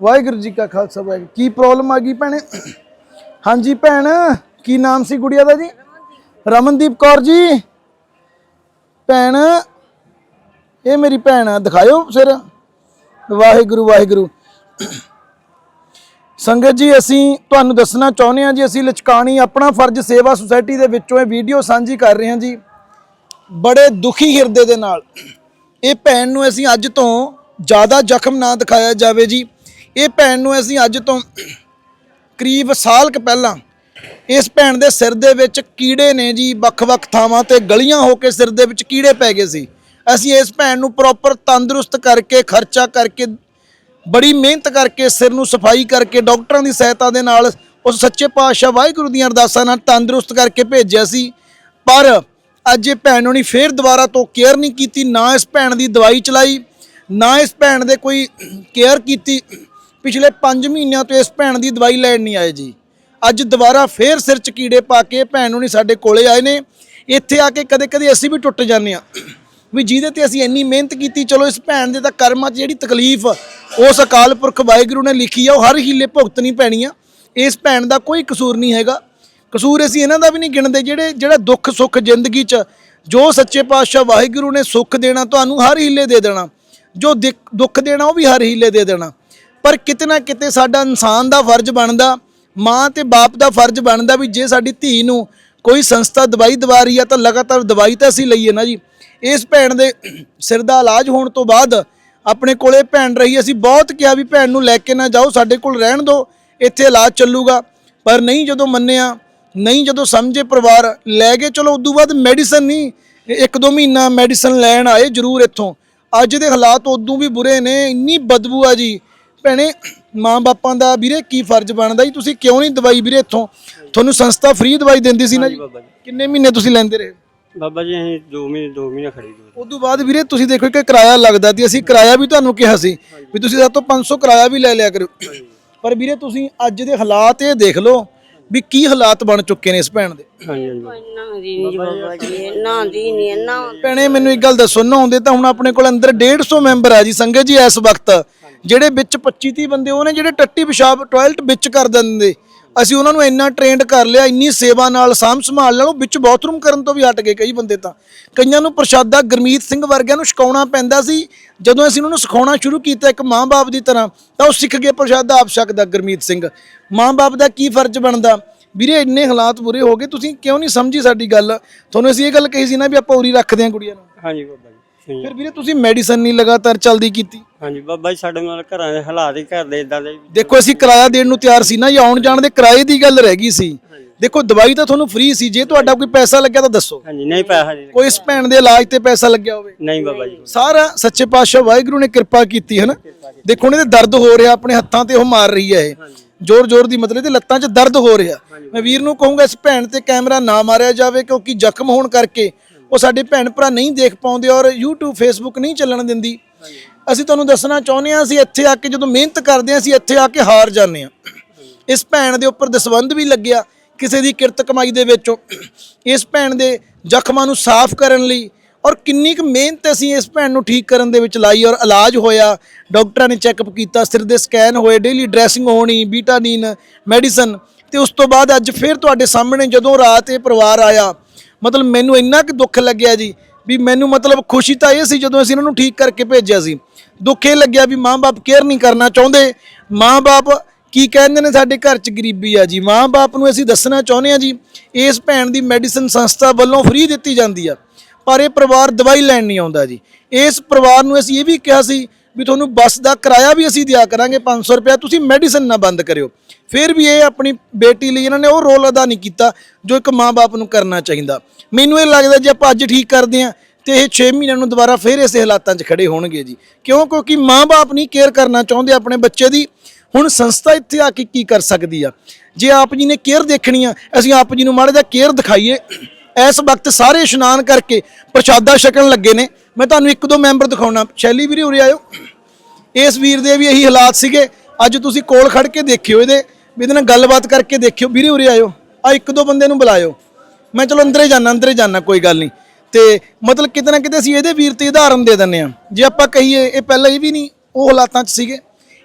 ਵਾਹਿਗੁਰੂ ਜੀ ਕਾ ਖਾਲਸਾ, ਵਾਹਿਗੁਰੂ ਕੀ ਪ੍ਰੋਬਲਮ ਆ ਗਈ ਭੈਣੇ? ਹਾਂਜੀ ਭੈਣ, ਕੀ ਨਾਮ ਸੀ ਗੁੜੀਆ ਦਾ ਜੀ? ਰਮਨਦੀਪ ਕੌਰ ਜੀ। ਭੈਣ, ਇਹ ਮੇਰੀ ਭੈਣ ਆ, ਦਿਖਾਇਓ ਸਿਰ ਵਾਹਿਗੁਰੂ ਵਾਹਿਗੁਰੂ। ਸੰਗਤ ਜੀ, ਅਸੀਂ ਤੁਹਾਨੂੰ ਦੱਸਣਾ ਚਾਹੁੰਦੇ ਹਾਂ ਜੀ, ਅਸੀਂ ਲਚਕਾਣੀ ਆਪਣਾ ਫਰਜ਼ ਸੇਵਾ ਸੁਸਾਇਟੀ ਦੇ ਵਿੱਚੋਂ ਇਹ ਵੀਡੀਓ ਸਾਂਝੀ ਕਰ ਰਹੇ ਹਾਂ ਜੀ, ਬੜੇ ਦੁਖੀ ਹਿਰਦੇ ਦੇ ਨਾਲ। ਇਹ ਭੈਣ ਨੂੰ ਅਸੀਂ ਅੱਜ ਤੋਂ ਜ਼ਿਆਦਾ ਜ਼ਖਮ ਨਾ ਦਿਖਾਇਆ ਜਾਵੇ ਜੀ। ਇਹ ਭੈਣ ਨੂੰ ਅਸੀਂ ਅੱਜ ਤੋਂ ਕਰੀਬ ਸਾਲ ਕੁ ਪਹਿਲਾਂ ਇਸ ਭੈਣ ਦੇ ਸਿਰ ਦੇ ਵਿੱਚ ਕੀੜੇ ਨੇ ਜੀ, ਵੱਖ-ਵੱਖ ਥਾਵਾਂ ਤੇ ਗਲੀਆਂ ਹੋ ਕੇ ਸਿਰ ਦੇ ਵਿੱਚ ਕੀੜੇ ਪੈ ਗਏ ਸੀ। ਅਸੀਂ ਇਸ ਭੈਣ ਨੂੰ ਪ੍ਰੋਪਰ ਤੰਦਰੁਸਤ ਕਰਕੇ, ਖਰਚਾ ਕਰਕੇ, ਬੜੀ ਮਿਹਨਤ ਕਰਕੇ ਸਿਰ ਨੂੰ ਸਫ਼ਾਈ ਕਰਕੇ, ਡਾਕਟਰਾਂ ਦੀ ਸਹਾਇਤਾ ਦੇ ਨਾਲ ਉਸ ਸੱਚੇ ਪਾਤਸ਼ਾਹ ਵਾਹਿਗੁਰੂ ਦੀਆਂ ਅਰਦਾਸਾਂ ਨਾਲ ਤੰਦਰੁਸਤ ਕਰਕੇ ਭੇਜਿਆ ਸੀ। ਪਰ ਅੱਜ ਇਹ ਭੈਣ ਹੋਣੀ ਫੇਰ ਦੁਬਾਰਾ ਤੋਂ ਕੇਅਰ ਨਹੀਂ ਕੀਤੀ, ਨਾ ਇਸ ਭੈਣ ਦੀ ਦਵਾਈ ਚਲਾਈ, ਨਾ ਇਸ ਭੈਣ ਦੇ ਕੋਈ ਕੇਅਰ ਕੀਤੀ। ਪਿਛਲੇ 5 ਮਹੀਨਿਆਂ ਤੋਂ ਇਸ ਭੈਣ ਦੀ ਦਵਾਈ ਲੈਣ ਨਹੀਂ ਆਏ ਜੀ। ਅੱਜ ਦੁਬਾਰਾ ਫੇਰ ਸਿਰ ਚ ਕੀੜੇ ਪਾ ਕੇ ਭੈਣ ਨੂੰ ਨਹੀਂ ਸਾਡੇ ਕੋਲੇ ਆਏ ਨੇ। ਇੱਥੇ ਆ ਕੇ ਕਦੇ-ਕਦੇ ਅਸੀਂ ਵੀ ਟੁੱਟ ਜਾਂਦੇ ਆ ਵੀ ਜਿਹਦੇ ਤੇ ਅਸੀਂ ਇੰਨੀ ਮਿਹਨਤ ਕੀਤੀ, ਚਲੋ ਇਸ ਭੈਣ ਦੇ ਤਾਂ ਕਰਮਾਂ 'ਚ ਜਿਹੜੀ ਤਕਲੀਫ, ਉਸ ਅਕਾਲ ਪੁਰਖ ਵਾਹਿਗੁਰੂ ਨੇ ਲਿਖੀ ਆ, ਉਹ ਹਰ ਹੀਲੇ ਭੁਗਤਣੀ ਪੈਣੀ ਆ। ਇਸ ਭੈਣ ਦਾ ਕੋਈ ਕਸੂਰ ਨਹੀਂ ਹੈਗਾ। ਕਸੂਰ ਅਸੀਂ ਇਹਨਾਂ ਦਾ ਵੀ ਨਹੀਂ ਗਿਣਦੇ, ਜਿਹੜੇ, ਜਿਹੜਾ ਦੁੱਖ, ਸੁੱਖ ਜ਼ਿੰਦਗੀ 'ਚ ਜੋ ਸੱਚੇ ਪਾਤਸ਼ਾਹ ਵਾਹਿਗੁਰੂ ਨੇ ਸੁੱਖ ਦੇਣਾ, ਤੁਹਾਨੂੰ ਹਰ ਹੀਲੇ ਦੇ ਦੇਣਾ। ਜੋ ਦਿਕ- ਦੁੱਖ ਦੇਣਾ, ਉਹ ਵੀ ਹਰ ਹੀਲੇ ਦੇ ਦੇਣਾ। ਪਰ ਕਿਤੇ ਨਾ ਕਿਤੇ ਸਾਡਾ ਇਨਸਾਨ ਦਾ ਫਰਜ਼ ਬਣਦਾ, ਮਾਂ ਤੇ ਬਾਪ ਦਾ ਫਰਜ਼ ਬਣਦਾ ਵੀ ਜੇ ਸਾਡੀ ਧੀ ਨੂੰ ਕੋਈ ਸੰਸਥਾ ਦਵਾਈ ਦਵਾ ਰਹੀ ਆ ਤਾਂ ਲਗਾਤਾਰ ਦਵਾਈ ਤਾਂ ਅਸੀਂ ਲਈਏ ਨਾ ਜੀ। ਇਸ ਭੈਣ ਦੇ ਸਿਰ ਦਾ ਇਲਾਜ ਹੋਣ ਤੋਂ ਬਾਅਦ ਆਪਣੇ ਕੋਲੇ ਭੈਣ ਰਹੀ, ਅਸੀਂ ਬਹੁਤ ਕਿਹਾ ਵੀ ਭੈਣ ਨੂੰ ਲੈ ਕੇ ਨਾ ਜਾਓ, ਸਾਡੇ ਕੋਲ ਰਹਿਣ ਦਿਓ, ਇੱਥੇ ਇਲਾਜ ਚੱਲੂਗਾ। ਪਰ ਨਹੀਂ ਜਦੋਂ ਮੰਨਿਆ, ਨਹੀਂ ਜਦੋਂ ਸਮਝੇ ਪਰਿਵਾਰ, ਲੈ ਗਏ, ਚਲੋ ਉਦੋਂ ਬਾਅਦ ਮੈਡੀਸਨ ਨਹੀਂ, ਇੱਕ ਦੋ ਮਹੀਨਾ ਮੈਡੀਸਨ ਲੈਣ ਆਏ ਜ਼ਰੂਰ ਇੱਥੋਂ। ਅੱਜ ਦੇ ਹਾਲਾਤ ਉਦੋਂ ਵੀ ਬੁਰੇ ਨੇ, ਇੰਨੀ ਬਦਬੂ ਆ ਜੀ। ਭੈਣੇ ਮਾਂ ਬਾਪਾਂ ਦਾ ਵੀਰੇ ਕੀ ਫਰਜ਼ ਬਣਦਾ ਜੀ? ਤੁਸੀਂ ਕਿਉਂ ਨਹੀਂ ਦਵਾਈ ਵੀਰੇ ਇੱਥੋਂ? ਤੁਹਾਨੂੰ ਸੰਸਥਾ ਫ੍ਰੀ ਦਵਾਈ ਦਿੰਦੀ ਸੀ ਨਾ ਜੀ? ਬਾਬਾ ਜੀ। ਕਿੰਨੇ ਮਹੀਨੇ ਤੁਸੀਂ ਲੈਂਦੇ ਰਹੇ? ਬਾਬਾ ਜੀ ਅਸੀਂ 2 ਮਹੀਨੇ 2 ਮਹੀਨੇ ਖੜੀ ਦੂਰ ਉਦੋਂ ਬਾਅਦ ਵੀਰੇ ਤੁਸੀਂ ਦੇਖੋ ਕਿ ਕਿਰਾਇਆ ਲੱਗਦਾ ਸੀ। ਅਸੀਂ ਕਿਰਾਇਆ ਵੀ ਤੁਹਾਨੂੰ ਕਿਹਾ ਸੀ ਵੀ ਤੁਸੀਂ ਸਾਡੇ ਤੋਂ 500 ਕਿਰਾਇਆ ਵੀ ਲੈ ਲਿਆ ਕਰੋ ਪਰ ਵੀਰੇ ਤੁਸੀਂ ਅੱਜ ਦੇ ਹਾਲਾਤ ਇਹ ਦੇਖ ਲਓ ਵੀ ਕੀ ਹਾਲਾਤ ਬਣ ਚੁੱਕੇ ਨੇ ਇਸ ਭੈਣ ਦੇ। ਹਾਂਜੀ ਹਾਂਜੀ। ਨਾ ਦੀ ਨਹੀਂ ਬਾਬਾ ਜੀ ਨਾ ਦੀ ਨਹੀਂ ਨਾ ਭੈਣੇ ਮੈਨੂੰ ਇੱਕ ਗੱਲ ਦੱਸੋ ਨਹਾਉਂਦੇ ਤਾਂ ਹੁਣ ਆਪਣੇ ਕੋਲ ਅੰਦਰ 150 ਮੈਂਬਰ ਆ ਜੀ। ਸੰਗਤ ਜੀ ਇਸ ਵਕਤ ਜਿਹੜੇ ਵਿੱਚ 25 30 ਬੰਦੇ ਉਹ ਨੇ ਜਿਹੜੇ ਟੱਟੀ ਪਿਸ਼ਾਬ ਟਾਇਲਟ ਵਿੱਚ ਕਰ ਦਿੰਦੇ। ਅਸੀਂ ਉਹਨਾਂ ਨੂੰ ਇੰਨਾ ਟ੍ਰੇਨਡ ਕਰ ਲਿਆ, ਇੰਨੀ ਸੇਵਾ ਨਾਲ, ਸਾਂਭ ਸੰਭਾਲ ਲੈਣ ਉਹ ਵਿੱਚ ਬਾਥਰੂਮ ਕਰਨ ਤੋਂ ਵੀ ਹਟ ਗਏ ਕਈ ਬੰਦੇ ਤਾਂ। ਕਈਆਂ ਨੂੰ ਪ੍ਰਸ਼ਾਦਾ ਗੁਰਮੀਤ ਸਿੰਘ ਵਰਗਿਆਂ ਨੂੰ ਛਕਾਉਣਾ ਪੈਂਦਾ ਸੀ। ਜਦੋਂ ਅਸੀਂ ਉਹਨਾਂ ਨੂੰ ਸਿਖਾਉਣਾ ਸ਼ੁਰੂ ਕੀਤਾ ਇੱਕ ਮਾਂ-ਬਾਪ ਦੀ ਤਰ੍ਹਾਂ, ਤਾਂ ਉਹ ਸਿੱਖ ਗਏ ਪ੍ਰਸ਼ਾਦਾ ਆਪ ਛਕਦਾ ਗੁਰਮੀਤ ਸਿੰਘ। ਮਾਂ-ਬਾਪ ਦਾ ਕੀ ਫਰਜ਼ ਬਣਦਾ? ਵੀਰੇ, ਇੰਨੇ ਹਾਲਾਤ ਬੁਰੇ ਹੋ ਗਏ, ਤੁਸੀਂ ਕਿਉਂ ਨਹੀਂ ਸਮਝੀ ਸਾਡੀ ਗੱਲ? ਤੁਹਾਨੂੰ ਅਸੀਂ ਇਹ ਗੱਲ ਕਹੀ ਸੀ ਨਾ ਵੀ ਆਪਾਂ ਉਰੀ ਰੱਖਦੇ ਹਾਂ ਕੁੜੀਆਂ ਨੂੰ। ਹਾਂਜੀ, ਬਾਬਾ ਸਹੀ ਹੈ। ਫਿਰ ਵੀਰੇ ਤੁਸੀਂ ਮੈਡੀਸਨ ਨਹੀਂ ਲਗਾਤਾਰ ਚੱਲਦੀ ਕੀਤੀ। ਹਾਂਜੀ ਬਾਬਾ ਜੀ ਸਾਡੇ ਨਾਲ ਘਰਾਂ ਦੇ ਹਾਲਾਤ ਹੀ ਘਰ ਦੇ ਇਦਾਂ ਦੇ ਦੇਖੋ ਅਸੀਂ ਕਿਰਾਇਆ ਦੇਣ ਨੂੰ ਤਿਆਰ ਸੀ ਨਾ ਜਾਂ ਆਉਣ ਜਾਣ ਦੇ ਕਿਰਾਏ ਦੀ ਗੱਲ ਰਹਿ ਗਈ ਸੀ। ਦੇਖੋ ਦਵਾਈ ਤਾਂ ਤੁਹਾਨੂੰ ਫ੍ਰੀ ਸੀ ਜੇ ਤੁਹਾਡਾ ਕੋਈ ਪੈਸਾ ਲੱਗਿਆ ਤਾਂ ਦੱਸੋ। ਹਾਂਜੀ ਨਹੀਂ ਪੈਸਾ ਜੀ। ਕੋਈ ਇਸ ਭੈਣ ਦੇ ਇਲਾਜ ਤੇ ਪੈਸਾ ਲੱਗਿਆ ਹੋਵੇ। ਨਹੀਂ ਬਾਬਾ ਜੀ। ਸਾਰਾ ਸੱਚੇ ਪਾਤਸ਼ਾਹ ਵਾਹਿਗੁਰੂ ਨੇ ਕਿਰਪਾ ਕੀਤੀ ਹੈ ਨਾ ਦੇਖੋ ਤੇ ਦਰਦ ਹੋ ਰਿਹਾ ਆਪਣੇ ਹੱਥਾਂ ਤੇ ਉਹ ਮਾਰ ਰਹੀ ਹੈ ਇਹ। ਜ਼ੋਰ ਜ਼ੋਰ ਦੀ ਮਤਲਬ ਤੇ ਲੱਤਾਂ 'ਚ ਦਰਦ ਹੋ ਰਿਹਾ। ਮੈਂ ਵੀਰ ਨੂੰ ਕਹੂੰਗਾ ਇਸ ਭੈਣ ਤੇ ਕੈਮਰਾ ਨਾ ਮਾਰਿਆ ਜਾਵੇ ਕਿਉਂਕਿ ਜ਼ਖਮ ਹੋਣ ਕਰਕੇ ਉਹ ਸਾਡੇ ਭੈਣ ਭਰਾ ਨਹੀਂ ਦੇਖ ਪਾਉਂਦੇ ਔਰ YouTube, Facebook ਨਹੀਂ ਚੱਲਣ ਦਿੰਦੀ। ਅਸੀਂ ਤੁਹਾਨੂੰ ਦੱਸਣਾ ਚਾਹੁੰਦੇ ਹਾਂ, ਅਸੀਂ ਇੱਥੇ ਆ ਕੇ ਜਦੋਂ ਮਿਹਨਤ ਕਰਦੇ ਹਾਂ, ਅਸੀਂ ਇੱਥੇ ਆ ਕੇ ਹਾਰ ਜਾਂਦੇ ਹਾਂ। ਇਸ ਭੈਣ ਦੇ ਉੱਪਰ ਦਸਵੰਧ ਵੀ ਲੱਗਿਆ ਕਿਸੇ ਦੀ ਕਿਰਤ ਕਮਾਈ ਦੇ ਵਿੱਚੋਂ। ਇਸ ਭੈਣ ਦੇ ਜ਼ਖਮਾਂ ਨੂੰ ਸਾਫ਼ ਕਰਨ ਲਈ ਔਰ ਕਿੰਨੀ ਕੁ ਮਿਹਨਤ ਅਸੀਂ ਇਸ ਭੈਣ ਨੂੰ ਠੀਕ ਕਰਨ ਦੇ ਵਿੱਚ ਲਾਈ ਔਰ ਇਲਾਜ ਹੋਇਆ। ਡਾਕਟਰਾਂ ਨੇ ਚੈੱਕਅਪ ਕੀਤਾ, ਸਿਰ ਦੇ ਸਕੈਨ ਹੋਏ ਡੇਲੀ ਡਰੈਸਿੰਗ ਹੋਣੀ ਬੀਟਾਡੀਨ ਮੈਡੀਸਨ ਤੇ ਉਸ ਤੋਂ ਬਾਅਦ ਅੱਜ ਫਿਰ ਤੁਹਾਡੇ ਸਾਹਮਣੇ ਜਦੋਂ ਰਾਤ ਇਹ ਪਰਿਵਾਰ ਆਇਆ ਮਤਲਬ ਮੈਨੂੰ ਇੰਨਾ ਕਿ ਦੁੱਖ ਲੱਗਿਆ ਜੀ, ਵੀ ਮੈਨੂੰ ਮਤਲਬ ਖੁਸ਼ੀ ਤਾਂ ਇਹ ਸੀ ਜਦੋਂ ਅਸੀਂ ਇਹਨਾਂ ਨੂੰ ਠੀਕ ਕਰਕੇ ਭੇਜਿਆ ਸੀ। ਦੁੱਖ ਇਹ ਲੱਗਿਆ ਵੀ ਮਾਂ-ਬਾਪ ਕੇਅਰ ਨਹੀਂ ਕਰਨਾ ਚਾਹੁੰਦੇ। ਮਾਂ-ਬਾਪ ਕੀ ਕਹਿੰਦੇ ਨੇ ਸਾਡੇ ਘਰ 'ਚ ਗਰੀਬੀ ਆ ਜੀ। ਮਾਂ-ਬਾਪ ਨੂੰ ਅਸੀਂ ਦੱਸਣਾ ਚਾਹੁੰਦੇ ਆ ਜੀ, ਇਸ ਭੈਣ ਦੀ ਮੈਡੀਸਨ ਸੰਸਥਾ ਵੱਲੋਂ ਫ੍ਰੀ ਦਿੱਤੀ ਜਾਂਦੀ ਆ, ਪਰ ਇਹ ਪਰਿਵਾਰ ਦਵਾਈ ਲੈਣ ਨਹੀਂ ਆਉਂਦਾ ਜੀ। ਇਸ ਪਰਿਵਾਰ ਨੂੰ ਅਸੀਂ ਇਹ ਵੀ ਕਿਹਾ ਸੀ ਵੀ ਤੁਹਾਨੂੰ ਬੱਸ ਦਾ ਕਿਰਾਇਆ ਵੀ ਅਸੀਂ ਦਿਆ ਕਰਾਂਗੇ 500 ਰੁਪਇਆ, ਤੁਸੀਂ ਮੈਡੀਸਨ ਨਾ ਬੰਦ ਕਰਿਓ। ਫਿਰ ਵੀ ਇਹ ਆਪਣੀ ਬੇਟੀ ਲਈ ਇਹਨਾਂ ਨੇ ਉਹ ਰੋਲ ਅਦਾ ਨਹੀਂ ਕੀਤਾ ਜੋ ਇੱਕ ਮਾਂ-ਬਾਪ ਨੂੰ ਕਰਨਾ ਚਾਹੀਦਾ। ਮੈਨੂੰ ਇਹ ਲੱਗਦਾ ਜੇ ਆਪਾਂ ਅੱਜ ਠੀਕ ਕਰਦੇ ਆ ਤੇ ਇਹ 6 ਮਹੀਨਿਆਂ ਨੂੰ ਦੁਬਾਰਾ ਫਿਰ ਇਸੇ ਹਾਲਾਤਾਂ 'ਚ ਖੜੇ ਹੋਣਗੇ ਜੀ। ਕਿਉਂ? ਕਿਉਂਕਿ ਮਾਂ-ਬਾਪ ਨਹੀਂ ਕੇਅਰ ਕਰਨਾ ਚਾਹੁੰਦੇ ਆਪਣੇ ਬੱਚੇ ਦੀ। ਹੁਣ ਸੰਸਥਾ ਇੱਥੇ ਆ ਕੇ ਕੀ ਕਰ ਸਕਦੀ ਆ? ਜੇ ਆਪ ਜੀ ਨੇ ਕੇਅਰ ਦੇਖਣੀ ਆ, ਅਸੀਂ ਆਪ ਜੀ ਨੂੰ ਮਾੜਾ ਜਿਹਾ ਕੇਅਰ ਦਿਖਾਈਏ। ਇਸ ਵਕਤ ਸਾਰੇ ਇਸ਼ਨਾਨ ਕਰਕੇ ਪ੍ਰਸ਼ਾਦਾ ਛਕਣ ਲੱਗੇ ਨੇ। ਮੈਂ ਤੁਹਾਨੂੰ ਇੱਕ ਦੋ ਮੈਂਬਰ ਦਿਖਾਉਣਾ। ਸ਼ੈਲੀ ਵੀਰੇ ਉਰੇ ਆਇਓ। ਇਸ ਵੀਰ ਦੇ ਵੀ ਇਹੀ ਹਾਲਾਤ ਸੀਗੇ। ਅੱਜ ਤੁਸੀਂ ਕੋਲ ਖੜ ਕੇ ਦੇਖਿਓ ਇਹਦੇ। ਵੀ ਇਹਦੇ ਨਾਲ ਗੱਲਬਾਤ ਕਰਕੇ ਦੇਖਿਓ। ਵੀਰੇ ਉਰੇ ਆਇਓ। ਆ ਇੱਕ ਦੋ ਬੰਦੇ ਨੂੰ ਬੁਲਾਇਓ। ਮੈਂ ਚਲੋ ਅੰਦਰੇ ਜਾਣਾ ਅੰਦਰੇ ਜਾਣਾ ਕੋਈ ਗੱਲ ਨਹੀਂ। ਤੇ ਮਤਲਬ ਕਿਤੇ ਨਾ ਕਿਤੇ ਅਸੀਂ ਇਹਦੇ ਵੀਰ ਤੇ ਉਦਾਹਰਨ ਦੇ ਦਿੰਨੇ ਆ ਜੇ ਆਪਾਂ ਕਹੀਏ, ਇਹ ਪਹਿਲਾਂ ਇਹ ਵੀ ਨਹੀਂ, ਉਹ ਹਾਲਾਤਾਂ 'ਚ ਸੀਗੇ।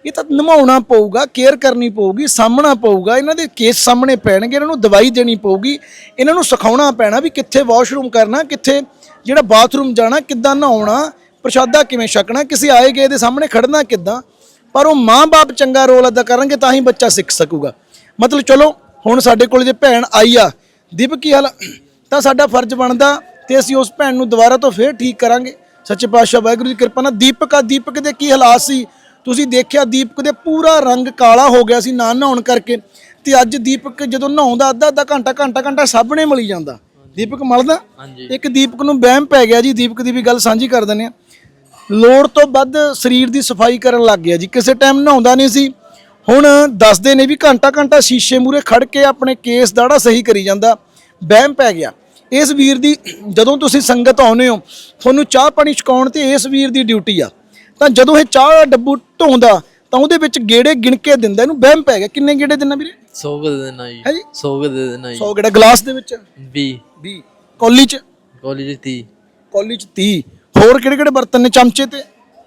ਇਹ ਤਾਂ ਨਿਭਾਉਣਾ ਪਊਗਾ ਕੇਅਰ ਕਰਨੀ ਪਊਗੀ, ਸਾਹਮਣਾ ਪਊਗਾ। ਇਹਨਾਂ ਦੇ ਕੇਸ ਸਾਹਮਣੇ ਪੈਣਗੇ, ਇਹਨਾਂ ਨੂੰ ਦਵਾਈ ਦੇਣੀ ਪਊਗੀ। ਇਹਨਾਂ ਨੂੰ ਸਿਖਾਉਣਾ ਪੈਣਾ ਵੀ ਕਿੱਥੇ ਵਾਸ਼ਰੂਮ ਕਰਨਾ, ਕਿੱਥੇ ਜਿਹੜਾ ਬਾਥਰੂਮ ਜਾਣਾ, ਕਿੱਦਾਂ ਨਹਾਉਣਾ, ਪ੍ਰਸ਼ਾਦਾ ਕਿਵੇਂ ਛਕਣਾ, ਕਿਸੇ ਆਏ ਗਏ ਦੇ ਸਾਹਮਣੇ ਖੜਨਾ ਕਿੱਦਾਂ, ਪਰ ਉਹ ਮਾਂ-ਬਾਪ ਚੰਗਾ ਰੋਲ ਅਦਾ ਕਰਨਗੇ ਤਾਂ ਹੀ ਬੱਚਾ ਸਿੱਖ ਸਕੂਗਾ। ਮਤਲਬ ਚਲੋ, ਹੁਣ ਸਾਡੇ ਕੋਲ ਜੇ ਭੈਣ ਆਈ ਆ, ਦੀਪ ਕੀ ਹਾਲ ਤਾਂ ਸਾਡਾ ਫਰਜ਼ ਬਣਦਾ ਤੇ ਅਸੀਂ ਉਸ ਭੈਣ ਨੂੰ ਦੁਬਾਰਾ ਤੋਂ ਫੇਰ ਠੀਕ ਕਰਾਂਗੇ। ਸੱਚੇ ਪਾਤਸ਼ਾਹ ਵਾਹਿਗੁਰੂ ਦੀ ਕਿਰਪਾ ਨਾਲ ਦੀਪਕ ਆ, ਦੀਪਕ ਦੇ ਕੀ ਹਾਲਾਤ ਸੀ? ਤੁਸੀਂ ਦੇਖਿਆ ਦੀਪਕ ਦੇ ਪੂਰਾ ਰੰਗ ਕਾਲਾ ਹੋ ਗਿਆ ਸੀ ਨਾ ਨਹਾਉਣ ਕਰਕੇ। ਤੇ ਅੱਜ ਦੀਪਕ ਜਦੋਂ ਨਹਾਉਂਦਾ ਅੱਧਾ ਅੱਧਾ ਘੰਟਾ ਘੰਟਾ ਘੰਟਾ ਸਾਹਮਣੇ ਮਲੀ ਜਾਂਦਾ। ਦੀਪਕ ਮਲਦਾ। ਹਾਂਜੀ। ਇੱਕ ਦੀਪਕ ਨੂੰ ਵਹਿਮ ਪੈ ਗਿਆ ਜੀ ਦੀਪਕ ਦੀ ਵੀ ਗੱਲ ਸਾਂਝੀ ਕਰ ਦਿੰਦੇ ਆ ਲੋੜ ਤੋਂ ਵੱਧ ਸਰੀਰ ਦੀ ਸਫ਼ਾਈ ਕਰਨ ਲੱਗ ਗਿਆ ਜੀ। ਕਿਸੇ ਟਾਈਮ ਨਹਾਉਂਦਾ ਨਹੀਂ ਸੀ। ਹੁਣ ਦੱਸਦੇ ਨੇ ਵੀ ਘੰਟਾ ਘੰਟਾ ਸ਼ੀਸ਼ੇ ਮੂਰੇ ਖੜ ਕੇ ਆਪਣੇ ਕੇਸ ਦਾੜਾ ਸਹੀ ਕਰੀ ਜਾਂਦਾ। ਵਹਿਮ ਪੈ ਗਿਆ। ਇਸ ਵੀਰ ਦੀ ਜਦੋਂ ਤੁਸੀਂ ਸੰਗਤ ਆਉਨੇ ਹੋ ਤੁਹਾਨੂੰ ਚਾਹ ਪਾਣੀ ਛਕਾਉਣ ਤੇ ਇਸ ਵੀਰ ਦੀ ਡਿਊਟੀ ਆ। ਤਾਂ ਜਦੋਂ ਇਹ ਚਾਹ ਦਾ ਡੱਬੂ ਢੋਂਦਾ ਤਾਂ ਉਹਦੇ ਵਿੱਚ ਗੇੜੇ ਗਿਣ ਕੇ ਦਿੰਦਾ। ਇਹਨੂੰ ਵਹਿਮ ਪੈ ਗਿਆ। ਕਿੰਨੇ ਗੇੜੇ ਦਿੰਦਾ ਵੀਰੇ? 100 ਕੁ ਦੇ ਦੇਣਾ ਜੀ। ਹੈ ਜੀ? 100 ਕੁ ਦੇ ਦੇਣਾ ਜੀ। 100 ਗੇੜਾ ਗਲਾਸ ਦੇ ਵਿੱਚ? 20 20 ਕੌਲੀ ਚ? ਕਾਲਜ 30 ਕੌਲੀ ਚ 30 ਹੋਰ ਕਿਹੜੇ ਕਿਹੜੇ ਬਰਤਨ ਨੇ ਚਮਚੇ ਤੇ?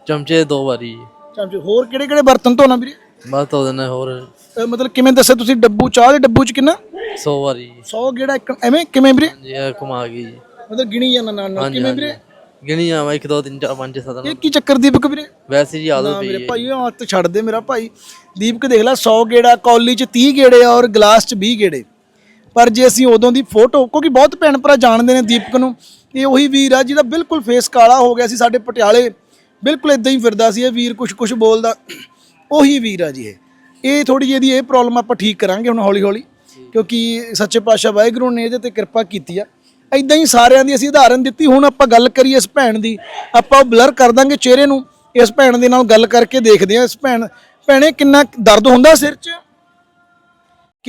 ਚਮਚੇ ਦੋ ਵਾਰੀ। ਜੀ ਚਮਚੇ। ਹੋਰ ਕਿਹੜੇ ਕਿਹੜੇ ਬਰਤਨ ਧੋਣਾ ਵੀਰੇ? ਬਸ ਤੋਂ ਦੇਣਾ ਹੋਰ। ਅਹ ਮਤਲਬ ਕਿਵੇਂ ਦੱਸਿਆ ਤੁਸੀਂ ਡੱਬੂ ਚਾਹ ਦੇ ਡੱਬੂ ਚ ਕਿੰਨਾ? 100 ਵਾਰੀ। ਜੀ 100 ਗੇੜਾ ਇੱਕ ਐਵੇਂ? ਕਿਵੇਂ ਵੀਰੇ? ਹਾਂਜੀ ਇਹ ਘੁਮਾ ਗਈ। ਜੀ ਮਤਲਬ ਗਿਣੀ ਜਾਂਦਾ ਨਾਲ ਨਾਲ। ਹਾਂਜੀ ਕਿਵੇਂ ਹਾਂਜੀ। ਵੀਰੇ? ਗਿਣੀ ਜਾਵਾਂ 1 2 3 4 5 7 ਇਹ ਕੀ ਚੱਕਰ ਦੀਪਕ ਵੀਰੇ? ਵੈਸੇ ਜੀ ਆਦਤ ਪਈ ਮੇਰੇ ਹੈ। ਭਾਈ ਇਹ ਹੱਥ ਛੱਡ ਦੇ ਮੇਰਾ ਭਾਈ। ਦੀਪਕ ਦੇਖ ਲੈ 100 ਗੇੜਾ ਕੌਲੀ ਚ 30 ਗੇੜੇ ਔਰ ਗਲਾਸ ਚ 20 ਗੇੜੇ। ਪਰ ਜੇ ਅਸੀਂ ਉਦੋਂ ਦੀ ਫੋਟੋ, ਕਿਉਂਕਿ ਬਹੁਤ ਭੈਣ ਭਰਾ ਜਾਣਦੇ ਨੇ ਦੀਪਕ ਨੂੰ, ਇਹ ਉਹੀ ਵੀਰ ਆ ਜਿਹਦਾ ਬਿਲਕੁਲ ਫੇਸ ਕਾਲਾ ਹੋ ਗਿਆ ਸੀ, ਸਾਡੇ ਪਟਿਆਲੇ ਬਿਲਕੁਲ ਇਦਾਂ ਹੀ ਫਿਰਦਾ ਸੀ ਇਹ ਵੀਰ, ਕੁਛ ਕੁਛ ਬੋਲਦਾ। ਉਹੀ ਵੀਰ ਆ ਜੀ ਇਹ। ਇਹ ਥੋੜੀ ਜਿਹੀ ਇਹਦੀ ਇਹ ਪ੍ਰੋਬਲਮ ਆਪਾਂ ਠੀਕ ਕਰਾਂਗੇ ਹੁਣ ਹੌਲੀ ਹੌਲੀ, ਕਿਉਂਕਿ ਸੱਚੇ ਪਾਤਸ਼ਾਹ ਵਾਹਿਗੁਰੂ ਨੇ ਇਹਦੇ ਤੇ ਕਿਰਪਾ ਕੀਤੀ ਆ। ਇਦਾਂ ਹੀ ਸਾਰਿਆਂ ਦੀ ਅਸੀਂ ਉਦਾਹਰਨ ਦਿੱਤੀ, ਹੁਣ ਆਪਾਂ ਗੱਲ ਕਰੀਏ ਇਸ ਭੈਣ ਦੀ, ਆਪਾਂ ਉਹ ਬਲਰ ਕਰ ਦਾਂਗੇ ਚਿਹਰੇ ਨੂੰ, ਇਸ ਭੈਣ ਦੇ ਨਾਲ ਗੱਲ ਕਰਕੇ ਦੇਖਦੇ ਹਾਂ ਇਸ ਭੈਣ ਭੈਣੇ ਕਿੰਨਾ ਦਰਦ ਹੁੰਦਾ ਸਿਰ 'ਚ?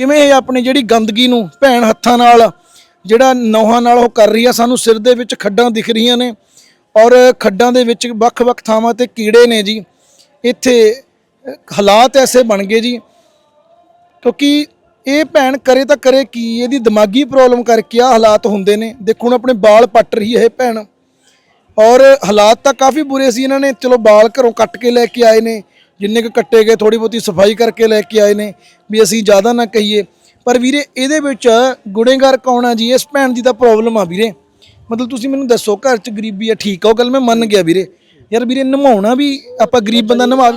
ਕਿਵੇਂ ਇਹ ਆਪਣੀ ਜਿਹੜੀ ਗੰਦਗੀ ਨੂੰ ਭੈਣ ਹੱਥਾਂ ਨਾਲ, ਜਿਹੜਾ ਨੌਹਾਂ ਨਾਲ ਉਹ ਕਰ ਰਹੀ ਆ, ਸਾਨੂੰ ਸਿਰ ਦੇ ਵਿੱਚ ਖੱਡਾਂ ਦਿਖ ਰਹੀਆਂ ਨੇ ਔਰ ਖੱਡਾਂ ਦੇ ਵਿੱਚ ਵੱਖ-ਵੱਖ ਥਾਵਾਂ ਤੇ ਕੀੜੇ ਨੇ ਜੀ। ਇੱਥੇ ਹਾਲਾਤ ਐਸੇ ਬਣ ਗਏ ਜੀ। ਕਿਉਂਕਿ ਇਹ ਭੈਣ ਕਰੇ ਤਾਂ ਕਰੇ ਕੀ, ਇਹਦੀ ਦਿਮਾਗੀ ਪ੍ਰੋਬਲਮ ਕਰਕੇ ਆ ਹਾਲਾਤ ਹੁੰਦੇ ਨੇ। ਦੇਖੋ ਹੁਣ ਆਪਣੇ ਬਾਲ ਪੱਟ ਰਹੀ ਹੈ ਇਹ ਭੈਣ। ਔਰ ਹਾਲਾਤ ਤਾਂ ਕਾਫੀ ਬੁਰੇ ਸੀ ਇਹਨਾਂ ਨੇ। ਚਲੋ ਬਾਲ ਘਰੋਂ ਕੱਟ ਕੇ ਲੈ ਕੇ ਆਏ ਨੇ। ਜਿੰਨੇ ਕੁ ਕੱਟੇ ਗਏ ਥੋੜੀ ਬਹੁਤੀ ਸਫ਼ਾਈ ਕਰਕੇ ਲੈ ਕੇ ਆਏ ਨੇ ਵੀ ਅਸੀਂ ਜ਼ਿਆਦਾ ਨਾ ਕਹੀਏ। ਪਰ ਵੀਰੇ ਇਹਦੇ ਵਿੱਚ ਗੁਨੇਗਾਰ ਕੌਣ ਆ ਜੀ? ਇਸ ਭੈਣ ਦੀ ਤਾਂ ਪ੍ਰੋਬਲਮ ਆ ਵੀਰੇ। ਮਤਲਬ ਤੁਸੀਂ ਮੈਨੂੰ ਦੱਸੋ ਘਰ 'ਚ ਗਰੀਬੀ ਆ ਠੀਕ ਆ ਉਹ ਗੱਲ ਮੈਂ ਮੰਨ ਗਿਆ ਵੀਰੇ। ਯਾਰ ਵੀਰੇ ਨਮਾਉਣਾ ਵੀ ਆਪਾਂ ਗਰੀਬ ਬੰਦਾ ਨਮਾ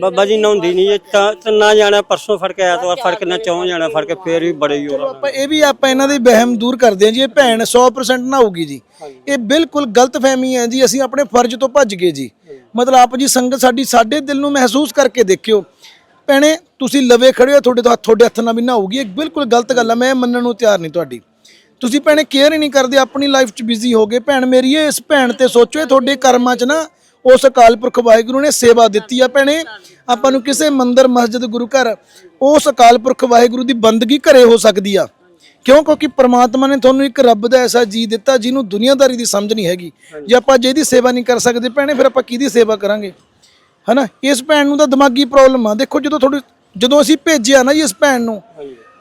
ਬਾਬਾ ਜੀ ਨਹਾਉਂਦੀ ਨਹੀਂ ਇਹ ਤਾਂ ਤਾਂ ਨਾ ਜਾਣਾ ਪਰਸੋਂ ਫੜ ਕੇ ਐਤਵਾਰ ਫੜ ਕੇ ਨਾ ਚੌਂ ਜਾਣਾ ਫੜ ਕੇ ਫੇਰ ਵੀ ਬੜੇ ਹੀ ਆਪਾਂ ਇਹ ਵੀ ਆਪਾਂ ਇਹਨਾਂ ਦੇ ਵਹਿਮ ਦੂਰ ਕਰਦੇ ਹਾਂ ਜੀ ਇਹ ਭੈਣ 100% ਨਾ ਹੋਊਗੀ ਜੀ। ਇਹ ਬਿਲਕੁਲ ਗਲਤ ਫਹਿਮੀ ਹੈ ਜੀ ਅਸੀਂ ਆਪਣੇ ਫਰਜ਼ ਤੋਂ ਭੱਜ ਗਏ ਜੀ। ਮਤਲਬ ਆਪ ਜੀ ਸੰਗਤ ਸਾਡੀ ਸਾਡੇ ਦਿਲ ਨੂੰ ਮਹਿਸੂਸ ਕਰਕੇ ਦੇਖਿਓ। ਭੈਣੇ, ਤੁਸੀਂ ਲਵੇ ਖੜੇ ਹੋ, ਤੁਹਾਡੇ ਤੋਂ ਹੱਥ ਤੁਹਾਡੇ ਹੱਥ ਨਾਲ ਵੀ ਨਾ ਹੋਊਗੀ। ਇਹ ਬਿਲਕੁਲ ਗਲਤ ਗੱਲ ਆ, ਮੈਂ ਮੰਨਣ ਨੂੰ ਤਿਆਰ ਨਹੀਂ ਤੁਹਾਡੀ। ਤੁਸੀਂ ਭੈਣੇ ਕੇਅਰ ਹੀ ਨਹੀਂ ਕਰਦੇ, ਆਪਣੀ ਲਾਈਫ 'ਚ ਬਿਜ਼ੀ ਹੋ ਗਏ। ਭੈਣ ਮੇਰੀ ਇਹ ਇਸ ਭੈਣ ਤੇ ਸੋਚੋ, ਇਹ ਤੁਹਾਡੇ ਕਰਮਾਂ 'ਚ ਨਾ ਉਸ ਅਕਾਲ ਪੁਰਖ ਵਾਹਿਗੁਰੂ ਨੇ ਸੇਵਾ ਦਿੱਤੀ ਆ ਭੈਣੇ। ਆਪਾਂ ਨੂੰ ਕਿਸੇ ਮੰਦਰ, ਮਸਜਿਦ, ਗੁਰੂ ਘਰ ਉਸ ਅਕਾਲ ਪੁਰਖ ਵਾਹਿਗੁਰੂ ਦੀ ਬੰਦਗੀ ਘਰੇ ਹੋ ਸਕਦੀ ਆ। ਕਿਉਂ? ਕਿਉਂਕਿ ਪ੍ਰਮਾਤਮਾ ਨੇ ਤੁਹਾਨੂੰ ਇੱਕ ਰੱਬ ਦਾ ਐਸਾ ਜੀ ਦਿੱਤਾ ਜਿਹਨੂੰ ਦੁਨੀਆਦਾਰੀ ਦੀ ਸਮਝ ਨਹੀਂ ਹੈਗੀ। ਜੇ ਆਪਾਂ ਜਿਹਦੀ ਸੇਵਾ ਨਹੀਂ ਕਰ ਸਕਦੇ ਭੈਣੇ ਫਿਰ ਆਪਾਂ ਕਿਹਦੀ ਸੇਵਾ ਕਰਾਂਗੇ? ਹਨਾ? ਇਸ ਭੈਣ ਨੂੰ ਤਾਂ ਦਿਮਾਗੀ ਪ੍ਰੋਬਲਮ ਆ। ਦੇਖੋ ਜਦੋਂ ਤੁਹਾਡੀ ਜਦੋਂ ਅਸੀਂ ਭੇਜਿਆ ਨਾ ਜੀ ਇਸ ਭੈਣ ਨੂੰ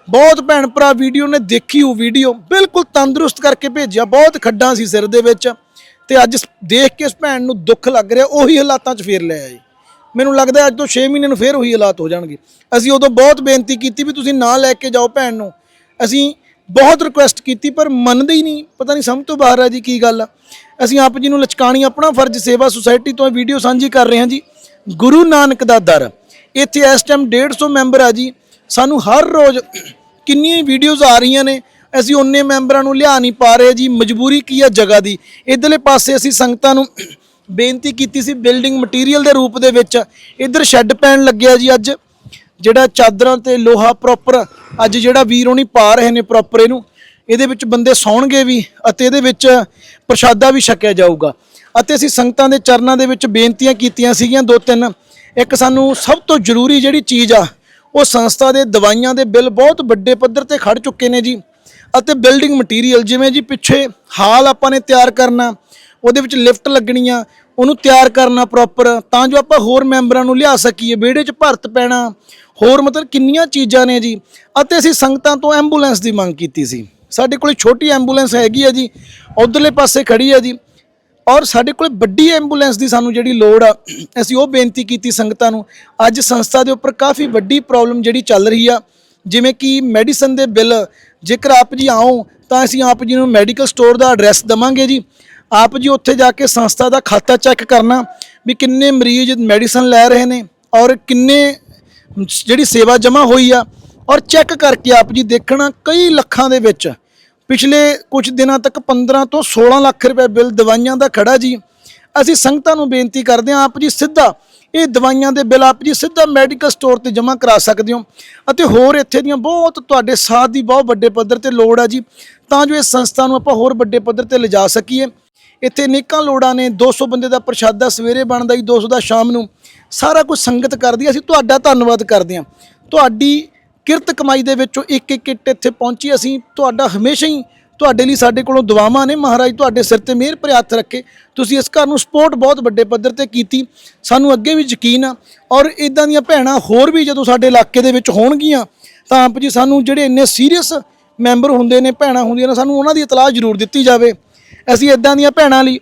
ਬਹੁਤ ਭੈਣ ਭਰਾ ਵੀਡੀਓ ਨੇ ਦੇਖੀ ਉਹ ਵੀਡੀਓ ਬਿਲਕੁਲ ਤੰਦਰੁਸਤ ਕਰਕੇ ਭੇਜਿਆ। ਬਹੁਤ ਖੱਡਾਂ ਸੀ ਸਿਰ ਦੇ ਵਿੱਚ। ਤੇ ਅੱਜ ਦੇਖ ਕੇ ਇਸ ਭੈਣ ਨੂੰ ਦੁੱਖ ਲੱਗ ਰਿਹਾ ਉਹੀ ਹਾਲਾਤਾਂ 'ਚ ਫੇਰ ਲੈ ਆਏ। ਮੈਨੂੰ ਲੱਗਦਾ ਅੱਜ ਤੋਂ 6 ਮਹੀਨੇ ਨੂੰ ਫੇਰ ਉਹੀ ਹਾਲਾਤ ਹੋ ਜਾਣਗੇ। ਅਸੀਂ ਉਦੋਂ ਬਹੁਤ ਬੇਨਤੀ ਕੀਤੀ ਵੀ ਤੁਸੀਂ ਨਾ ਲੈ ਕੇ ਜਾਓ ਭੈਣ ਨੂੰ। ਅਸੀਂ ਬਹੁਤ ਰਿਕੁਐਸਟ ਕੀਤੀ, ਪਰ ਮੰਨਦੇ ਹੀ ਨਹੀਂ। ਪਤਾ ਨਹੀਂ ਸਮਝ ਤੋਂ ਬਾਹਰ ਆ ਜੀ ਕੀ ਗੱਲ ਆ। ਅਸੀਂ ਆਪ ਜੀ ਨੂੰ ਲਚਕਾਣੀ ਆਪਣਾ ਫਰਜ਼ ਸੇਵਾ ਸੁਸਾਇਟੀ ਤੋਂ ਵੀਡੀਓ ਸਾਂਝੀ ਕਰ ਰਹੇ ਹਾਂ ਜੀ। ਗੁਰੂ ਨਾਨਕ ਦਾ ਦਰ। ਇੱਥੇ ਇਸ ਟਾਈਮ 150 ਮੈਂਬਰ ਆ ਜੀ। ਸਾਨੂੰ ਹਰ ਰੋਜ਼ ਕਿੰਨੀਆਂ ਵੀਡੀਓਜ਼ ਆ ਰਹੀਆਂ ਨੇ। ਅਸੀਂ ਉਹਨੇ ਮੈਂਬਰਾਂ ਨੂੰ ਲਿਆ ਨਹੀਂ ਪਾ ਰਹੇ ਜੀ। ਮਜਬੂਰੀ ਕੀ ਆ ਜਗ੍ਹਾ ਦੀ? ਇਧਰਲੇ ਪਾਸੇ ਅਸੀਂ ਸੰਗਤਾਂ ਨੂੰ ਬੇਨਤੀ ਕੀਤੀ ਸੀ ਬਿਲਡਿੰਗ ਮਟੀਰੀਅਲ ਦੇ ਰੂਪ ਦੇ ਵਿੱਚ। ਇਧਰ ਸ਼ੈੱਡ ਪੈਣ ਲੱਗਿਆ ਜੀ ਅੱਜ। ਜਿਹੜਾ ਚਾਦਰਾਂ ਤੇ ਲੋਹਾ ਪ੍ਰੋਪਰ ਅੱਜ ਜਿਹੜਾ ਵੀਰ ਹੋਣੀ ਪਾ ਰਹੇ ਨੇ ਪ੍ਰੋਪਰ ਇਹਨੂੰ, ਇਹਦੇ ਵਿੱਚ ਬੰਦੇ ਸੌਣਗੇ ਵੀ ਅਤੇ ਇਹਦੇ ਵਿੱਚ ਪ੍ਰਸ਼ਾਦਾ ਵੀ ਛਕਿਆ ਜਾਊਗਾ। ਅਤੇ ਅਸੀਂ ਸੰਗਤਾਂ ਦੇ ਚਰਨਾਂ ਦੇ ਵਿੱਚ ਬੇਨਤੀਆਂ ਕੀਤੀਆਂ ਸੀਗੀਆਂ ਦੋ ਤਿੰਨ। ਇੱਕ ਸਾਨੂੰ ਸਭ ਤੋਂ ਜ਼ਰੂਰੀ ਜਿਹੜੀ ਚੀਜ਼ ਆ, ਉਹ ਸੰਸਥਾ ਦੇ ਦਵਾਈਆਂ ਦੇ ਬਿੱਲ ਬਹੁਤ ਵੱਡੇ ਪੱਧਰ ਤੇ ਖੜ ਚੁੱਕੇ ਨੇ ਜੀ। ਅਤੇ ਬਿਲਡਿੰਗ ਮਟੀਰੀਅਲ ਜਿਵੇਂ ਜੀ ਪਿੱਛੇ ਹਾਲ ਆਪਾਂ ਨੇ ਤਿਆਰ ਕਰਨਾ, ਉਹਦੇ ਵਿੱਚ ਲਿਫਟ ਲੱਗਣੀ ਆ ਉਹਨੂੰ ਤਿਆਰ ਕਰਨਾ ਪ੍ਰੋਪਰ ਤਾਂ ਜੋ ਆਪਾਂ ਹੋਰ ਮੈਂਬਰਾਂ ਨੂੰ ਲਿਆ ਸਕੀਏ, ਵਿਹੜੇ 'ਚ ਭਰਤ ਪੈਣਾ ਹੋਰ ਮਤਲਬ ਕਿੰਨੀਆਂ ਚੀਜ਼ਾਂ ਨੇ ਜੀ? ਅਤੇ ਅਸੀਂ ਸੰਗਤਾਂ ਤੋਂ ਐਂਬੂਲੈਂਸ ਦੀ ਮੰਗ ਕੀਤੀ ਸੀ। ਸਾਡੇ ਕੋਲ ਛੋਟੀ ਐਂਬੂਲੈਂਸ ਹੈਗੀ ਆ ਜੀ, ਉਧਰਲੇ ਪਾਸੇ ਖੜੀ ਆ ਜੀ। ਔਰ ਸਾਡੇ ਕੋਲ ਵੱਡੀ ਐਂਬੂਲੈਂਸ ਦੀ ਸਾਨੂੰ ਜਿਹੜੀ ਲੋੜ ਆ, ਅਸੀਂ ਉਹ ਬੇਨਤੀ ਕੀਤੀ ਸੰਗਤਾਂ ਨੂੰ। ਅੱਜ ਸੰਸਥਾ ਦੇ ਉੱਪਰ ਕਾਫੀ ਵੱਡੀ ਪ੍ਰੋਬਲਮ ਜਿਹੜੀ ਚੱਲ ਰਹੀ ਆ, ਜਿਵੇਂ ਕਿ ਮੈਡੀਸਨ ਦੇ ਬਿੱਲ, ਜੇਕਰ ਆਪ ਜੀ ਆਓ, ਤਾਂ ਅਸੀਂ ਆਪ ਜੀ ਨੂੰ ਮੈਡੀਕਲ ਸਟੋਰ ਦਾ ਐਡਰੈਸ ਦਵਾਂਗੇ ਜੀ। ਆਪ ਜੀ ਉੱਥੇ ਜਾ ਕੇ ਸੰਸਥਾ ਦਾ ਖਾਤਾ ਚੈੱਕ ਕਰਨਾ, ਵੀ ਕਿੰਨੇ ਮਰੀਜ਼ ਮੈਡੀਸਨ ਲੈ ਰਹੇ ਨੇ, ਔਰ ਕਿੰਨੇ ਜਿਹੜੀ ਸੇਵਾ ਜਮ੍ਹਾਂ ਹੋਈ ਆ, ਔਰ ਚੈੱਕ ਕਰਕੇ ਆਪ ਜੀ ਦੇਖਣਾ ਕਈ ਲੱਖਾਂ ਦੇ ਵਿੱਚ। ਪਿਛਲੇ ਕੁਝ ਦਿਨਾਂ ਤੱਕ 15 ਤੋਂ 16 ਲੱਖ ਰੁਪਏ ਬਿੱਲ ਦਵਾਈਆਂ ਦਾ ਖੜਾ ਜੀ। ਅਸੀਂ ਸੰਗਤਾਂ ਨੂੰ ਬੇਨਤੀ ਕਰਦੇ ਹਾਂ, ਆਪ ਜੀ ਸਿੱਧਾ ਇਹ ਦਵਾਈਆਂ ਦੇ ਬਿੱਲ ਆਪ ਜੀ ਸਿੱਧਾ ਮੈਡੀਕਲ ਸਟੋਰ ਤੇ ਜਮ੍ਹਾਂ ਕਰਾ ਸਕਦੇ ਹੋ। ਅਤੇ ਹੋਰ ਇੱਥੇ ਦੀਆਂ ਬਹੁਤ ਤੁਹਾਡੇ ਸਾਥ ਦੀ ਬਹੁਤ ਵੱਡੇ ਪੱਧਰ ਤੇ ਲੋੜ ਆ ਜੀ। ਤਾਂ ਜੋ ਇਸ ਸੰਸਥਾ ਨੂੰ ਆਪਾਂ ਹੋਰ ਵੱਡੇ ਪੱਧਰ ਤੇ ਲਿਜਾ ਸਕੀਏ। ਇੱਥੇ ਅਨੇਕਾਂ ਲੋੜਾਂ ਨੇ 200 ਬੰਦੇ ਦਾ ਪ੍ਰਸ਼ਾਦਾ ਸਵੇਰੇ ਬਣਦਾ ਜੀ 200 ਦਾ ਸ਼ਾਮ ਨੂੰ। ਸਾਰਾ ਕੁਝ ਸੰਗਤ ਕਰਦੀ ਹੈ। ਅਸੀਂ ਤੁਹਾਡਾ ਧੰਨਵਾਦ ਕਰਦੇ ਹਾਂ ਤੁਹਾਡੀ ਕਿਰਤ ਕਮਾਈ ਦੇ ਵਿੱਚੋਂ ਇੱਕ ਇੱਕ ਇੱਟ ਇੱਥੇ ਪਹੁੰਚੀ, ਅਸੀਂ ਤੁਹਾਡਾ ਹਮੇਸ਼ਾ ਹੀ ਤੁਹਾਡੇ ਲਈ ਸਾਡੇ ਕੋਲੋਂ ਦੁਆਵਾਂ ਨੇ। ਮਹਾਰਾਜ ਤੁਹਾਡੇ ਸਿਰ ਤੇ ਮਿਹਰ ਭਰੇ ਹੱਥ ਰੱਖੇ। ਤੁਸੀਂ ਇਸ ਘਰ ਨੂੰ ਸਪੋਰਟ ਬਹੁਤ ਵੱਡੇ ਪੱਧਰ ਤੇ ਕੀਤੀ। ਸਾਨੂੰ ਅੱਗੇ ਵੀ ਯਕੀਨ ਆ। ਔਰ ਇਦਾਂ ਦੀਆਂ ਭੈਣਾਂ ਹੋਰ ਵੀ ਜਦੋਂ ਸਾਡੇ ਇਲਾਕੇ ਦੇ ਵਿੱਚ ਹੋਣਗੀਆਂ, ਤਾਂ ਆਪ ਜੀ ਸਾਨੂੰ ਜਿਹੜੇ ਇੰਨੇ ਸੀਰੀਅਸ ਮੈਂਬਰ ਹੁੰਦੇ ਨੇ, ਭੈਣਾਂ ਹੁੰਦੀਆਂ ਨੇ, ਸਾਨੂੰ ਉਹਨਾਂ ਦੀ ਇਤਲਾਹ ਜ਼ਰੂਰ ਦਿੱਤੀ ਜਾਵੇ। ਅਸੀਂ ਇਦਾਂ ਦੀਆਂ ਭੈਣਾਂ ਲਈ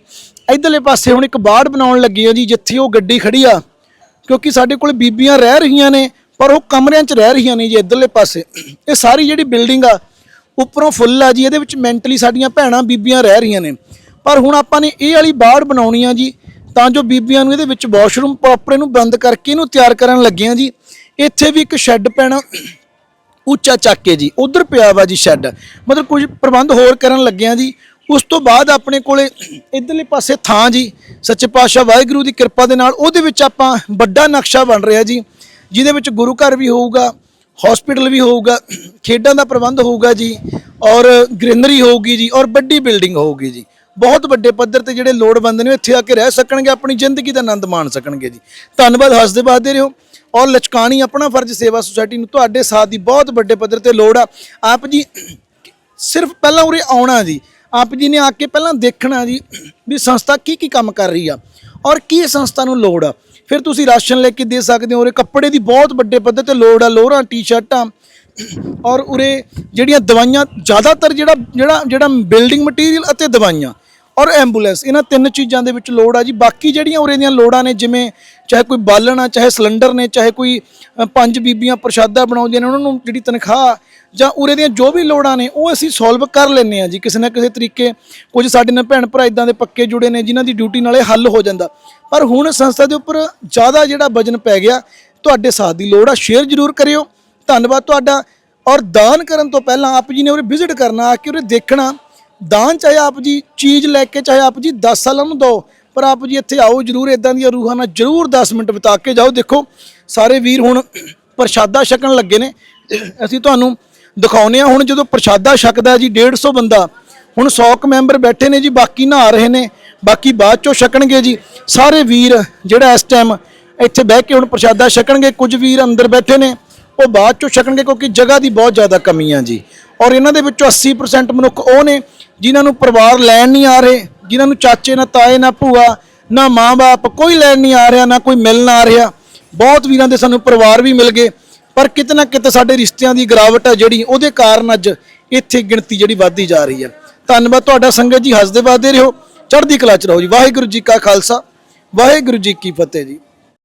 ਇਧਰਲੇ ਪਾਸੇ ਹੁਣ ਇੱਕ ਬਾੜ ਬਣਾਉਣ ਲੱਗੇ ਆ ਜੀ, ਜਿੱਥੇ ਉਹ ਗੱਡੀ ਖੜੀ ਆ। ਕਿਉਂਕਿ ਸਾਡੇ ਕੋਲ ਬੀਬੀਆਂ ਰਹਿ ਰਹੀਆਂ ਨੇ, ਪਰ ਉਹ ਕਮਰਿਆਂ 'ਚ ਰਹਿ ਰਹੀਆਂ ਨੇ ਜੀ ਇਧਰਲੇ ਪਾਸੇ। ਇਹ ਸਾਰੀ ਜਿਹੜੀ ਬਿਲਡਿੰਗ ਆ, ਉੱਪਰੋਂ ਫੁੱਲ ਆ ਜੀ, ਇਹਦੇ ਵਿੱਚ ਮੈਂਟਲੀ ਸਾਡੀਆਂ ਭੈਣਾਂ, ਬੀਬੀਆਂ ਰਹਿ ਰਹੀਆਂ ਨੇ। ਪਰ ਹੁਣ ਆਪਾਂ ਨੇ ਇਹ ਵਾਲੀ ਬਾੜ ਬਣਾਉਣੀ ਆ ਜੀ, ਤਾਂ ਜੋ ਬੀਬੀਆਂ ਨੂੰ ਇਹਦੇ ਵਿੱਚ ਵਾਸ਼ਰੂਮ ਪ੍ਰੋਪਰ ਇਹਨੂੰ ਬੰਦ ਕਰਕੇ ਇਹਨੂੰ ਤਿਆਰ ਕਰਨ ਲੱਗੇ ਆ ਜੀ। ਇੱਥੇ ਵੀ ਇੱਕ ਸ਼ੈੱਡ ਪੈਣਾ, ਉੱਚਾ ਚੱਕ ਕੇ ਜੀ, ਉਧਰ ਪਿਆ ਵਾ ਜੀ ਸ਼ੈੱਡ। ਮਤਲਬ ਕੁਝ ਪ੍ਰਬੰਧ ਹੋਰ ਕਰਨ ਲੱਗਿਆ ਜੀ। ਉਸ ਤੋਂ ਬਾਅਦ ਆਪਣੇ ਕੋਲੇ ਇਧਰਲੇ ਪਾਸੇ ਥਾਂ ਜੀ, ਸੱਚੇ ਪਾਤਸ਼ਾਹ ਵਾਹਿਗੁਰੂ ਦੀ ਕਿਰਪਾ ਦੇ ਨਾਲ ਉਹਦੇ ਵਿੱਚ ਆਪਾਂ ਵੱਡਾ ਨਕਸ਼ਾ ਬਣ ਰਿਹਾ ਜੀ, ਜਿਹਦੇ ਵਿੱਚ ਗੁਰੂ ਘਰ ਵੀ ਹੋਊਗਾ ਹਸਪੀਟਲ ਵੀ ਹੋਊਗਾ, ਖੇਡਾਂ ਦਾ ਪ੍ਰਬੰਧ ਹੋਊਗਾ ਜੀ, ਔਰ ਗ੍ਰੀਨਰੀ ਹੋਊਗੀ ਜੀ, ਔਰ ਵੱਡੀ ਬਿਲਡਿੰਗ ਹੋਊਗੀ ਜੀ। ਬਹੁਤ ਵੱਡੇ ਪੱਧਰ ਤੇ ਜਿਹੜੇ ਲੋੜਵੰਦ ਨੇ ਇੱਥੇ ਆ ਕੇ ਰਹਿ ਸਕਣਗੇ, ਆਪਣੀ ਜ਼ਿੰਦਗੀ ਦਾ ਆਨੰਦ ਮਾਣ ਸਕਣਗੇ ਜੀ। ਧੰਨਵਾਦ, ਹੱਸਦੇ ਬਾਦੇ ਰਹੋ। ਔਰ ਲਚਕਾਣੀ ਆਪਣਾ ਫਰਜ਼ ਸੇਵਾ ਸੁਸਾਇਟੀ ਨੂੰ ਤੁਹਾਡੇ ਸਾਥ ਦੀ ਬਹੁਤ ਵੱਡੇ ਪੱਧਰ ਤੇ ਲੋੜ ਆ। ਆਪ ਜੀ, ਸਿਰਫ ਪਹਿਲਾਂ ਉਰੇ ਆਉਣਾ ਜੀ ਆਪ ਜੀ ਨੇ ਆ ਕੇ ਪਹਿਲਾਂ ਦੇਖਣਾ ਜੀ ਵੀ ਸੰਸਥਾ ਕੀ ਕੀ ਕੰਮ ਕਰ ਰਹੀ ਆ ਔਰ ਕੀ ਸੰਸਥਾ ਨੂੰ ਲੋੜ ਆ। ਫਿਰ ਤੁਸੀਂ ਰਾਸ਼ਨ ਲੈ ਕੇ ਦੇ ਸਕਦੇ ਹੋ, ਉਰੇ ਕੱਪੜੇ ਦੀ ਬਹੁਤ ਵੱਡੇ ਪੱਧਰ ਤੇ ਲੋੜ ਆ, ਲੋਹਰਾਂ, ਟੀ-ਸ਼ਰਟਾਂ ਔਰ ਉਰੇ ਜਿਹੜੀਆਂ ਦਵਾਈਆਂ, ਜ਼ਿਆਦਾਤਰ ਜਿਹੜਾ ਜਿਹੜਾ ਜਿਹੜਾ ਬਿਲਡਿੰਗ ਮਟੀਰੀਅਲ ਅਤੇ ਦਵਾਈਆਂ ਔਰ ਐਂਬੂਲੈਂਸ ਇਹਨਾਂ ਤਿੰਨ ਚੀਜ਼ਾਂ ਦੇ ਵਿੱਚ ਲੋੜ ਆ ਜੀ। ਬਾਕੀ ਜਿਹੜੀਆਂ ਉਰੇ ਦੀਆਂ ਲੋੜਾਂ ਨੇ, ਜਿਵੇਂ ਚਾਹੇ ਕੋਈ ਬਾਲਣ ਆ, ਚਾਹੇ ਸਿਲੰਡਰ ਨੇ, ਚਾਹੇ ਕੋਈ ਪੰਜ ਬੀਬੀਆਂ ਪ੍ਰਸ਼ਾਦਾ ਬਣਾਉਂਦੀਆਂ ਨੇ, ਉਹਨਾਂ ਨੂੰ ਜਿਹੜੀ ਤਨਖਾਹ ਜਾਂ ਉਰੇ ਦੀਆਂ ਜੋ ਵੀ ਲੋੜਾਂ ਨੇ, ਉਹ ਅਸੀਂ ਸੋਲਵ ਕਰ ਲੈਂਦੇ ਆ ਜੀ, ਕਿਸੇ ਨਾ ਕਿਸੇ ਤਰੀਕੇ ਕੁਝ ਸਾਡੇ ਨਾਲ ਭੈਣ ਭਰਾ ਇਦਾਂ ਦੇ ਪੱਕੇ ਜੁੜੇ ਨੇ, ਜਿਨ੍ਹਾਂ ਦੀ ਡਿਊਟੀ ਨਾਲੇ ਹੱਲ ਹੋ ਜਾਂਦਾ। ਪਰ ਹੁਣ ਸੰਸਥਾ ਦੇ ਉੱਪਰ ਜ਼ਿਆਦਾ ਜਿਹੜਾ ਵਜਨ ਪੈ ਗਿਆ, ਤੁਹਾਡੇ ਸਾਥ ਦੀ ਲੋੜ ਆ ਸ਼ੇਅਰ ਜ਼ਰੂਰ ਕਰਿਓ। ਧੰਨਵਾਦ ਤੁਹਾਡਾ। ਔਰ ਦਾਨ ਕਰਨ ਤੋਂ ਪਹਿਲਾਂ ਆਪ ਜੀ ਨੇ ਉਰੇ ਵਿਜ਼ਿਟ ਕਰਨਾ, ਆ ਕੇ ਉਰੇ ਦੇਖਣਾ। ਦਾਨ ਚਾਹੇ ਆਪ ਜੀ ਚੀਜ਼ ਲੈ ਕੇ, ਚਾਹੇ ਆਪ ਜੀ 10 ਸਾਲਾਂ ਨੂੰ ਦਿਓ ਪਰ ਆਪ ਜੀ ਇੱਥੇ ਆਓ, ਜਰੂਰ ਇਦਾਂ ਦੀਆਂ ਰੂਹਾਂ ਨਾਲ ਜਰੂਰ 10 ਮਿੰਟ ਬਿਤਾ ਕੇ ਜਾਓ। ਦੇਖੋ, ਸਾਰੇ ਵੀਰ ਹੁਣ ਪ੍ਰਸ਼ਾਦਾ ਛਕਣ ਲੱਗੇ ਨੇ। ਅਸੀਂ ਤੁਹਾਨੂੰ ਦਿਖਾਉਨੇ ਆ ਹੁਣ ਜਦੋਂ ਪ੍ਰਸ਼ਾਦਾ ਛਕਦਾ ਜੀ 150 ਬੰਦਾ। ਹੁਣ 100 ਕੁ ਮੈਂਬਰ ਬੈਠੇ ਨੇ ਜੀ, ਬਾਕੀ ਨਹਾ ਰਹੇ ਨੇ, ਬਾਕੀ ਬਾਅਦ ਚੋਂ ਛਕਣਗੇ ਜੀ। ਸਾਰੇ ਵੀਰ ਜਿਹੜਾ ਇਸ ਟਾਈਮ ਇੱਥੇ ਬਹਿ ਕੇ ਹੁਣ ਪ੍ਰਸ਼ਾਦਾ ਛਕਣਗੇ, ਕੁਝ ਵੀਰ ਅੰਦਰ ਬੈਠੇ ਨੇ, ਉਹ ਬਾਅਦ ਚੋਂ ਛਕਣਗੇ ਕਿਉਂਕਿ ਜਗ੍ਹਾ ਦੀ ਬਹੁਤ ਜ਼ਿਆਦਾ ਕਮੀ ਆ ਜੀ। ਔਰ ਇਹਨਾਂ ਦੇ ਵਿੱਚੋਂ 80% ਮਨੁੱਖ ਉਹ ਨੇ ਜਿਨ੍ਹਾਂ ਨੂੰ ਪਰਿਵਾਰ ਲੈਣ ਨਹੀਂ ਆ ਰਹੇ। ਜਿਨ੍ਹਾਂ ਨੂੰ ਚਾਚੇ, ਨਾ ਤਾਏ, ਨਾ ਭੂਆ, ਨਾ ਮਾਂ-ਬਾਪ ਕੋਈ ਲੈਣ ਨਹੀਂ ਆ ਰਿਹਾ, ਨਾ ਕੋਈ ਮਿਲਣ ਆ ਰਿਹਾ। ਬਹੁਤ ਵੀਰਾਂ ਦੇ ਸਾਨੂੰ ਪਰਿਵਾਰ ਵੀ ਮਿਲ ਗਏ, ਪਰ ਕਿਤੇ ਨਾ ਕਿਤੇ ਸਾਡੇ ਰਿਸ਼ਤਿਆਂ ਦੀ ਗਿਰਾਵਟ ਹੈ ਜਿਹੜੀ, ਉਹਦੇ ਕਾਰਨ ਅੱਜ ਇੱਥੇ ਗਿਣਤੀ ਜਿਹੜੀ ਵੱਧਦੀ ਜਾ ਰਹੀ ਹੈ। ਧੰਨਵਾਦ ਤੁਹਾਡਾ, ਸੰਗਤ ਜੀ ਹੱਸਦੇ ਵੱਧਦੇ ਰਹੋ, ਚੜ੍ਹਦੀ ਕਲਾ ਚ ਰਹੋ ਜੀ। ਵਾਹਿਗੁਰੂ ਜੀ ਕਾ ਖਾਲਸਾ, ਵਾਹਿਗੁਰੂ ਜੀ ਕੀ ਫਤਿਹ ਜੀ।